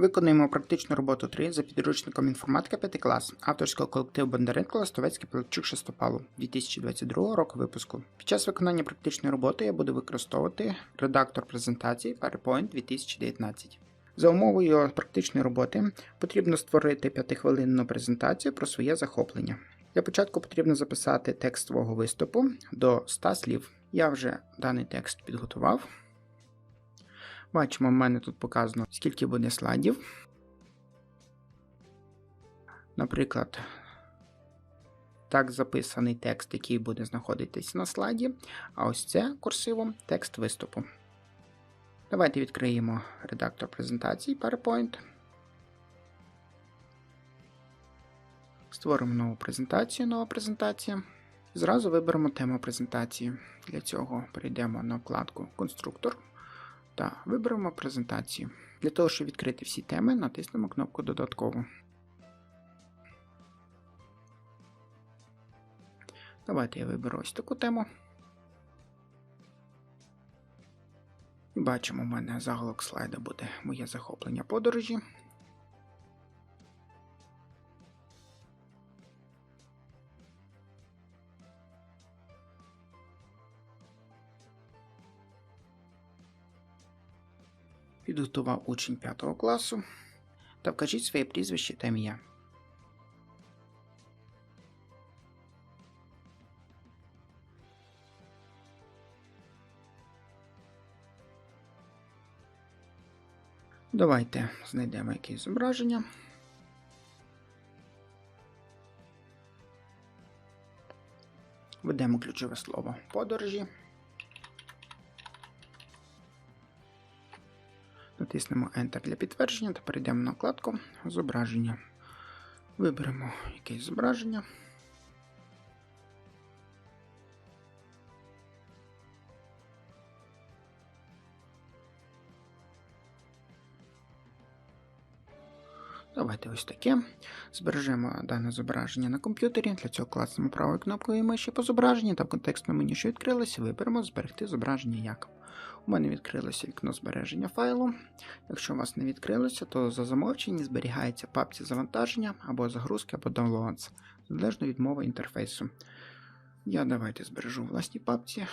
Виконуємо практичну роботу 3 за підручником інформатика 5 клас авторського колективу Бондаренко Ластовецький Пилипчук Шестопалу 2022 року випуску. Під час виконання практичної роботи я буду використовувати редактор презентації PowerPoint 2019. За умовою практичної роботи потрібно створити 5-хвилинну презентацію про своє захоплення. Для початку потрібно записати текст свого виступу до 100 слів. Я вже даний текст підготував. Бачимо, в мене тут показано, скільки буде слайдів. Наприклад, так записаний текст, який буде знаходитись на слайді. А ось це курсивом текст виступу. Давайте відкриємо редактор презентації PowerPoint. Створимо нову презентацію, нова презентація. Зразу виберемо тему презентації. Для цього перейдемо на вкладку Конструктор та виберемо презентацію. Для того, щоб відкрити всі теми, натиснемо кнопку Додатково. Давайте я виберу ось таку тему. Бачимо, у мене заголовок слайда буде моє захоплення подорожі. Підготував учень 5 класу та вкажіть своє прізвище та ім'я. Давайте знайдемо якесь зображення. Введемо ключове слово подорожі. Натиснемо Enter для підтвердження та перейдемо на вкладку Зображення. Виберемо якесь зображення. Давайте ось таке. Збережемо дане зображення на комп'ютері. Для цього клацнемо правою кнопкою миші по зображенні та в контекстному меню, що відкрилося, виберемо Зберегти зображення як. У мене відкрилося вікно збереження файлу. Якщо у вас не відкрилося, то за замовчення зберігається папці завантаження або загрузки, або downloads, залежно від мови інтерфейсу. Я давайте збережу в власній папці,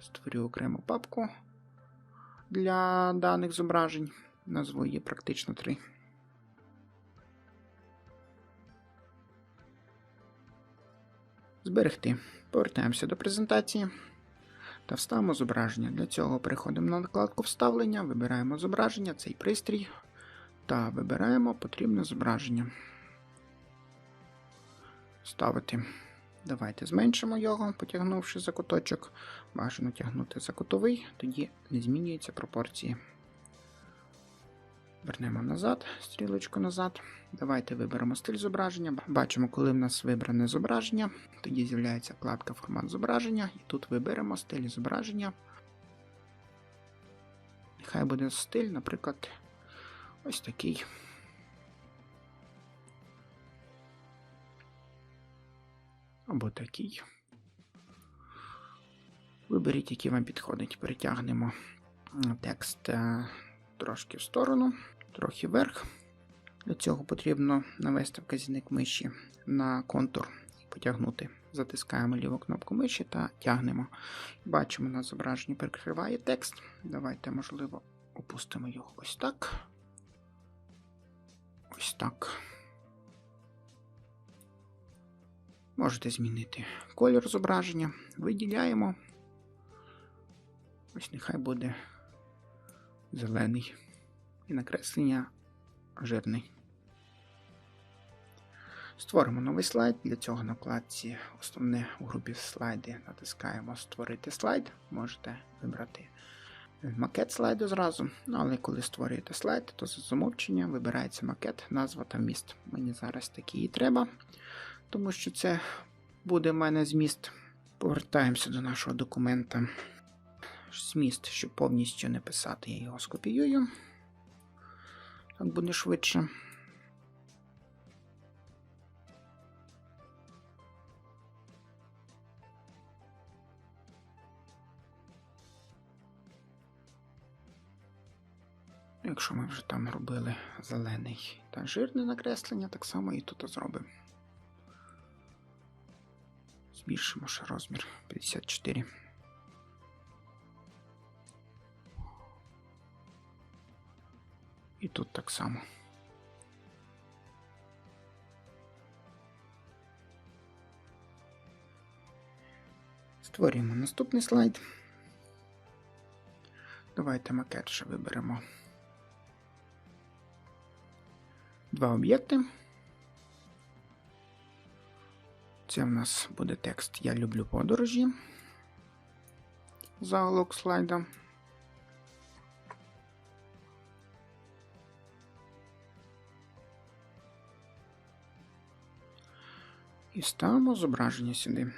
створю окрему папку для даних зображень. Назву її практично 3. Зберегти. Повертаємося до презентації та вставимо зображення. Для цього переходимо на накладку Вставлення, вибираємо зображення, цей пристрій та вибираємо потрібне зображення. Ставити. Давайте зменшимо його, потягнувши за куточок. Бажано тягнути за кутовий, тоді не змінюються пропорції. Вернемо назад, стрілочку назад. Давайте виберемо стиль зображення. Бачимо, коли в нас вибране зображення, тоді з'являється вкладка Формат зображення, і тут виберемо стиль зображення. Нехай буде стиль, наприклад, ось такий. Або такий. Виберіть, який вам підходить. Перетягнемо текст е, трошки в сторону, трохи вверх. Для цього потрібно навести вказівник миші на контур і потягнути. Затискаємо ліву кнопку миші та тягнемо. Бачимо, на зображенні перекриває текст. Давайте, можливо, опустимо його ось так. Ось так. Можете змінити колір зображення. Виділяємо. Ось нехай буде зелений. І накреслення жирний. Створимо новий слайд. Для цього на вкладці основне у групі слайди натискаємо Створити слайд. Можете вибрати макет слайду зразу. Ну, але коли створюєте слайд, то за замовчення вибирається макет, назва та вміст. Мені зараз такий і треба, тому що це буде в мене зміст. Повертаємося до нашого документа. Зміст, щоб повністю не писати, я його скопіюю. Так буде швидше. Якщо ми вже там робили зелений та жирне накреслення, так само і тут зробимо. Збільшимо ще розмір 54. І тут так само. Створюємо наступний слайд. Давайте макет ще виберемо два об'єкти. Це в нас буде текст Я люблю подорожі. Заголовок слайда. І ставимо зображення сюди.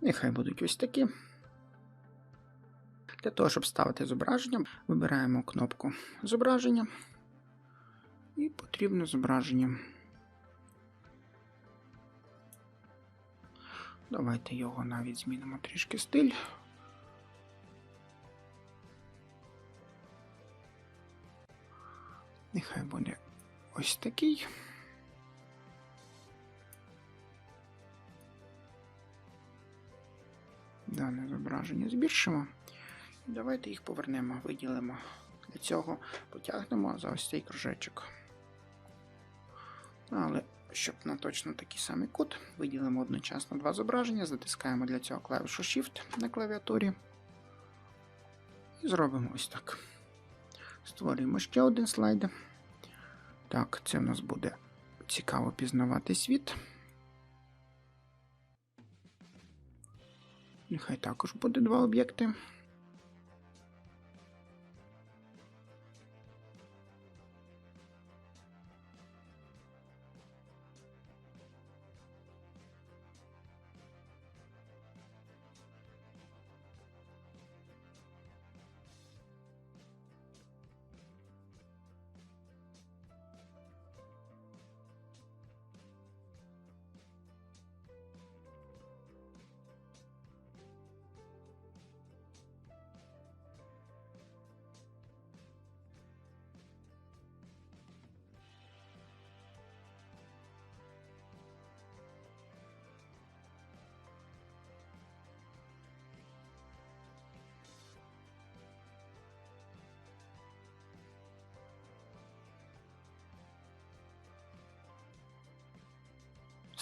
Нехай будуть ось такі. Для того, щоб ставити зображення, вибираємо кнопку зображення і потрібне зображення. Давайте його навіть змінимо трішки стиль. Нехай буде ось такий. Дане зображення збільшимо. Давайте їх повернемо, виділимо. Для цього потягнемо за ось цей кружечок. Але щоб на точно такий самий кут, виділимо одночасно два зображення, затискаємо для цього клавішу Shift на клавіатурі. І зробимо ось так. Створюємо ще один слайд. Так, це в нас буде цікаво пізнавати світ. Нехай також буде два об'єкти.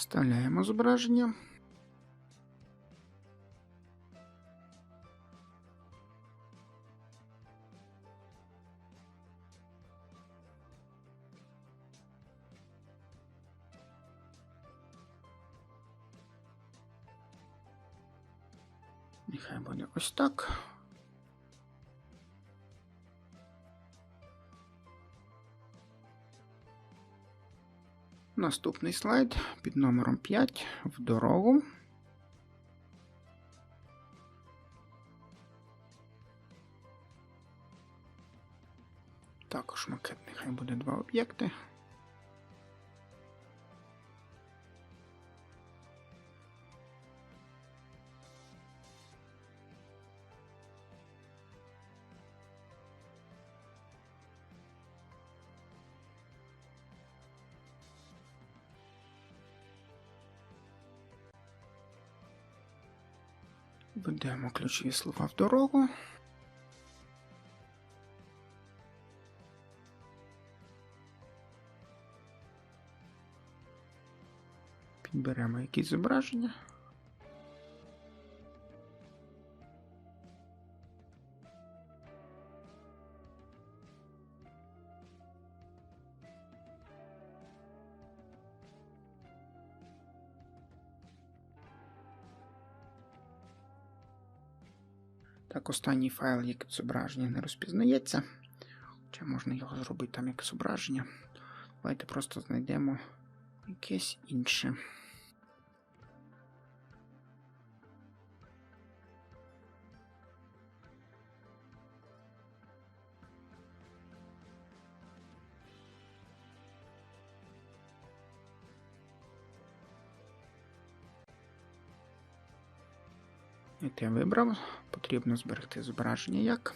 Вставляємо зображення. Нехай буде ось так. Наступний слайд під номером 5 в дорогу. Також макет нехай буде два об'єкти. Введемо ключові слова в дорогу. Підберемо якісь зображення. Так, останній файл, як зображення, не розпізнається. Чи можна його зробити там як зображення? Давайте просто знайдемо якесь інше. Ти вибрав. Потрібно зберегти зображення як.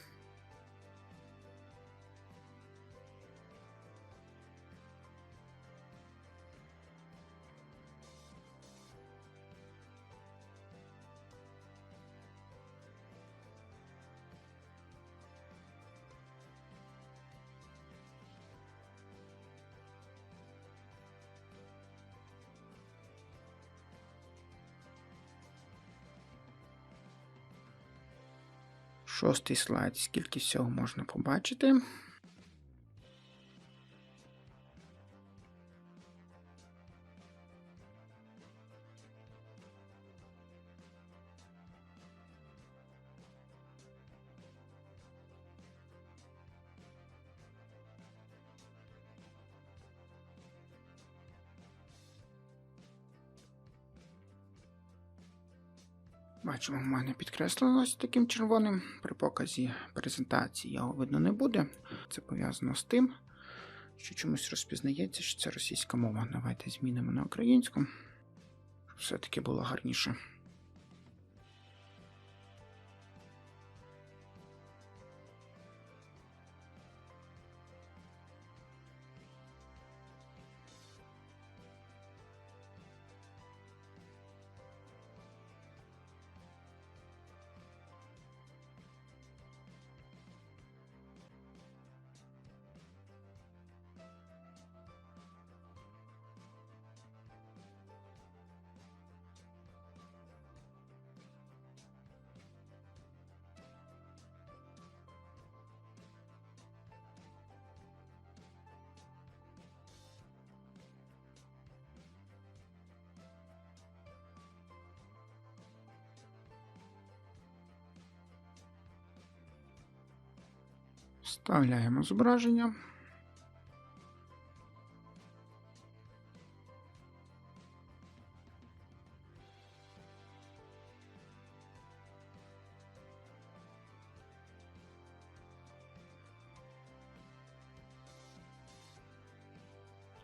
Шостий слайд. Скільки всього можна побачити? Бачимо, в мене підкреслилося таким червоним. При показі презентації його видно не буде. Це пов'язано з тим, що чомусь розпізнається, що це російська мова. Давайте змінимо на українську. Все-таки було гарніше. Вставляємо зображення.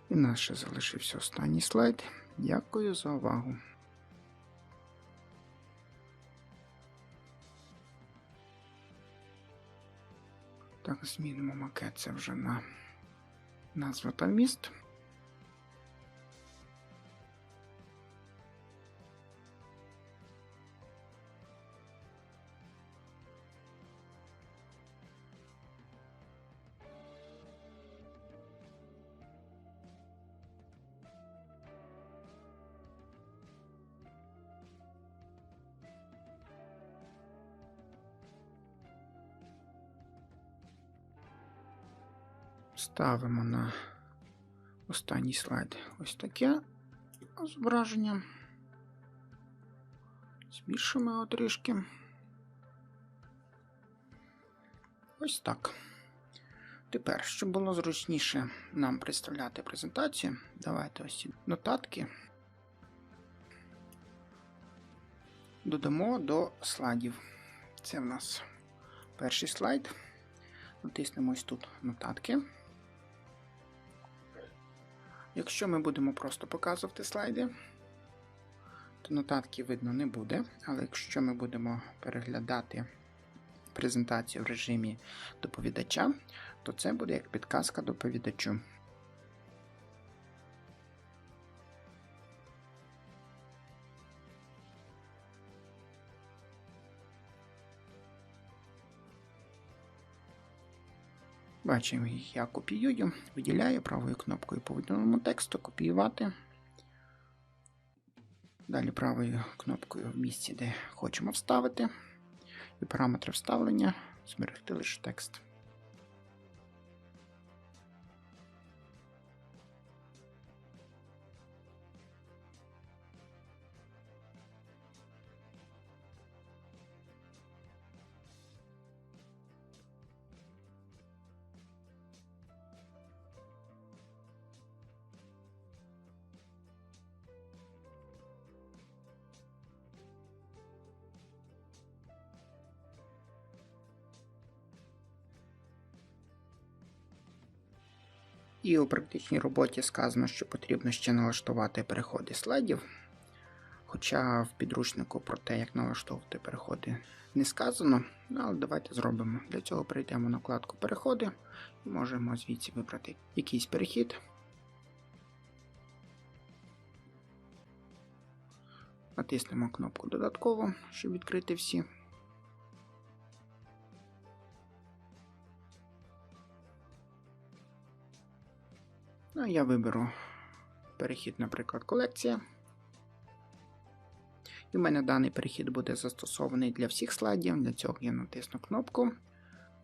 І ще залишився останній слайд. Дякую за увагу. Так, змінимо макет це вже на назву та міст. Ставимо на останній слайд ось таке зображення. Збільшимо його трішки. Ось так. Тепер, щоб було зручніше нам представляти презентацію, давайте ось ці нотатки додамо до слайдів. Це в нас перший слайд. Натиснемо ось тут нотатки. Якщо ми будемо просто показувати слайди, то нотатки видно не буде. Але якщо ми будемо переглядати презентацію в режимі доповідача, то це буде як підказка доповідачу. Бачимо, я копіюю, виділяю правою кнопкою по виділеному тексту копіювати. Далі правою кнопкою в місці, де хочемо вставити. І параметри вставлення зберегти лише текст. І у практичній роботі сказано, що потрібно ще налаштувати переходи слайдів. Хоча в підручнику про те, як налаштовувати переходи, не сказано, але давайте зробимо. Для цього перейдемо на вкладку Переходи і можемо звідси вибрати якийсь перехід. Натиснемо кнопку Додатково, щоб відкрити всі. Ну, я виберу перехід, наприклад, колекція. І в мене даний перехід буде застосований для всіх слайдів. Для цього я натисну кнопку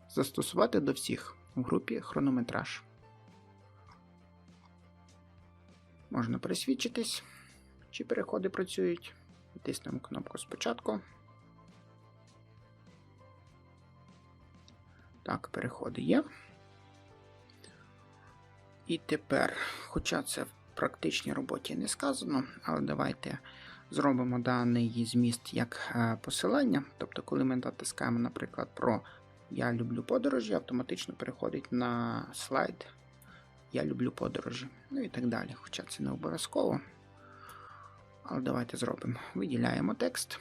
Застосувати до всіх у групі хронометраж. Можна пересвідчитись, чи переходи працюють. Натиснемо кнопку спочатку. Так, переходи є. І тепер, хоча це в практичній роботі не сказано, але давайте зробимо даний зміст як е, посилання. Тобто, коли ми натискаємо, наприклад, про Я люблю подорожі, автоматично переходить на слайд Я люблю подорожі. Ну і так далі. Хоча це не обов'язково. Але давайте зробимо. Виділяємо текст,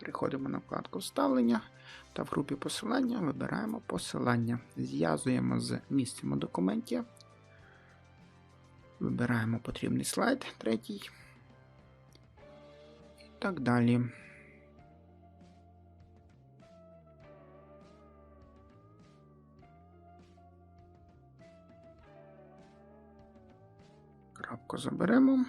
переходимо на вкладку Вставлення та в групі посилання вибираємо посилання. Зв'язуємо з місцем у документі. Вибираємо потрібний слайд, третій. І так далі. Крапку заберемо.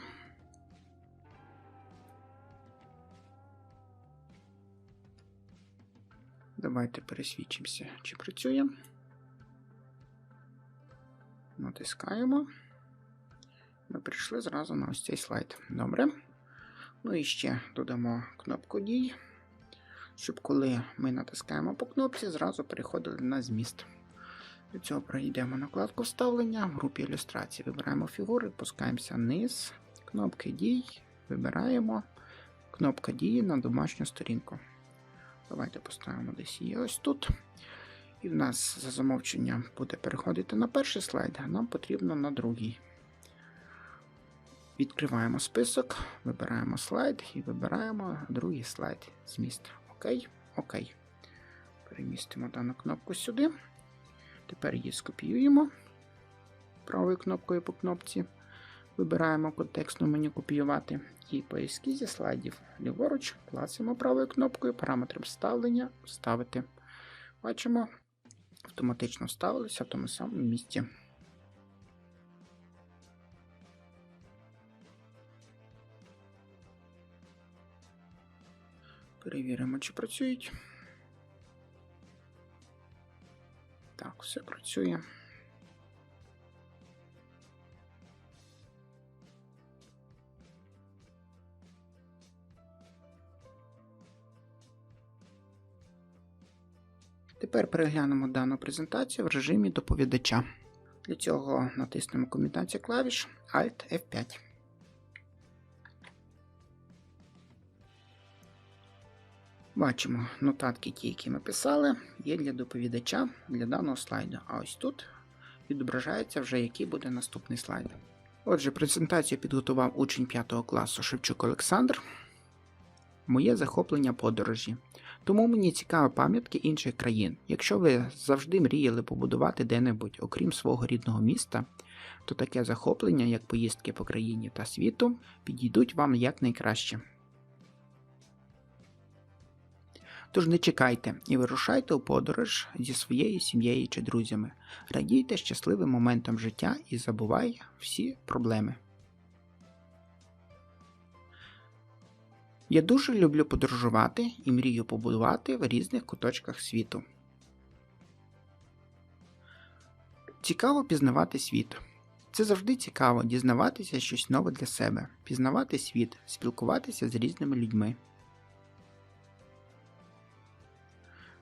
Давайте пересвідчимося, чи працює. Натискаємо. Ми прийшли зразу на ось цей слайд. Добре. Ну і ще додамо кнопку дій, щоб коли ми натискаємо по кнопці, зразу переходили на зміст. Для цього перейдемо на вкладку вставлення, в групі ілюстрації вибираємо фігури, пускаємося вниз, кнопки дій, вибираємо кнопка дії на домашню сторінку. Давайте поставимо десь її ось тут. І в нас за замовченням буде переходити на перший слайд, а нам потрібно на другий. Відкриваємо список, вибираємо слайд і вибираємо другий слайд зміст. Окей, окей. Перемістимо дану кнопку сюди. Тепер її скопіюємо правою кнопкою по кнопці. Вибираємо контекстну меню копіювати і по ескізі слайдів ліворуч клацаємо правою кнопкою параметри вставлення вставити. Бачимо, автоматично вставилися в тому самому місці. Перевіримо, чи працюють. Так, все працює. Тепер переглянемо дану презентацію в режимі доповідача. Для цього натиснемо комбінацію клавіш Alt F5. Бачимо нотатки, ті, які ми писали, є для доповідача для даного слайду. А ось тут відображається вже, який буде наступний слайд. Отже, презентацію підготував учень 5 класу Шевчук Олександр. Моє захоплення подорожі. Тому мені цікаві пам'ятки інших країн. Якщо ви завжди мріяли побудувати де-небудь, окрім свого рідного міста, то таке захоплення, як поїздки по країні та світу, підійдуть вам якнайкраще. Тож не чекайте і вирушайте у подорож зі своєю сім'єю чи друзями. Радійте щасливим моментам життя і забувай всі проблеми. Я дуже люблю подорожувати і мрію побудувати в різних куточках світу. Цікаво пізнавати світ. Це завжди цікаво дізнаватися щось нове для себе, пізнавати світ, спілкуватися з різними людьми.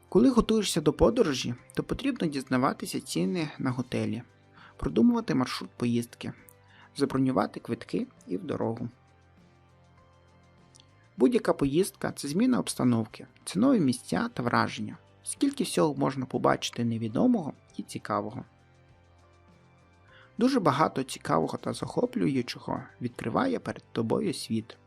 Коли готуєшся до подорожі, то потрібно дізнаватися ціни на готелі, продумувати маршрут поїздки, забронювати квитки і в дорогу. Будь-яка поїздка це зміна обстановки, це нові місця та враження, скільки всього можна побачити невідомого і цікавого. Дуже багато цікавого та захоплюючого відкриває перед тобою світ.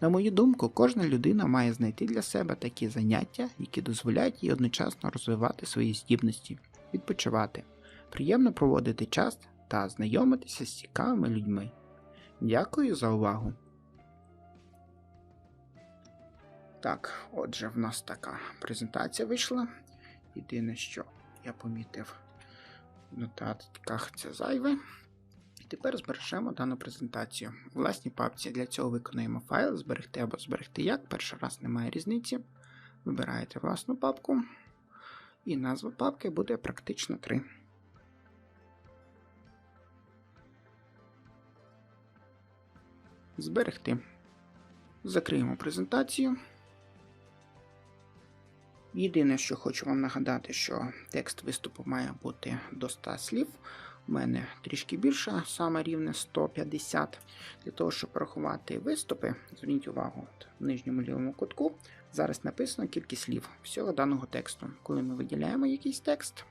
На мою думку, кожна людина має знайти для себе такі заняття, які дозволяють їй одночасно розвивати свої здібності, відпочивати, приємно проводити час та знайомитися з цікавими людьми. Дякую за увагу. Так, отже, в нас така презентація вийшла. Єдине, що я помітив в нотатках це зайве. Тепер збережемо дану презентацію. У власній папці для цього виконуємо файл, зберегти або зберегти як. Перший раз немає різниці. Вибираєте власну папку. І назва папки буде практично 3. Зберегти. Закриємо презентацію. Єдине, що хочу вам нагадати, що текст виступу має бути до 100 слів. У мене трішки більше, саме рівне 150. Для того, щоб порахувати виступи, зверніть увагу, от в нижньому лівому кутку зараз написано кількість слів всього даного тексту. Коли ми виділяємо якийсь текст,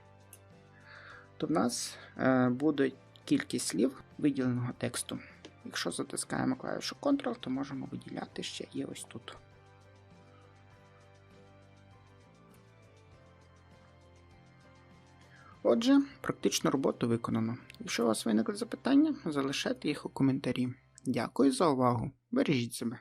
то в нас е, буде кількість слів виділеного тексту. Якщо затискаємо клавішу Ctrl, то можемо виділяти ще і ось тут. Отже, практичну роботу виконано. Якщо у вас виникли запитання, залишайте їх у коментарі. Дякую за увагу. Бережіть себе.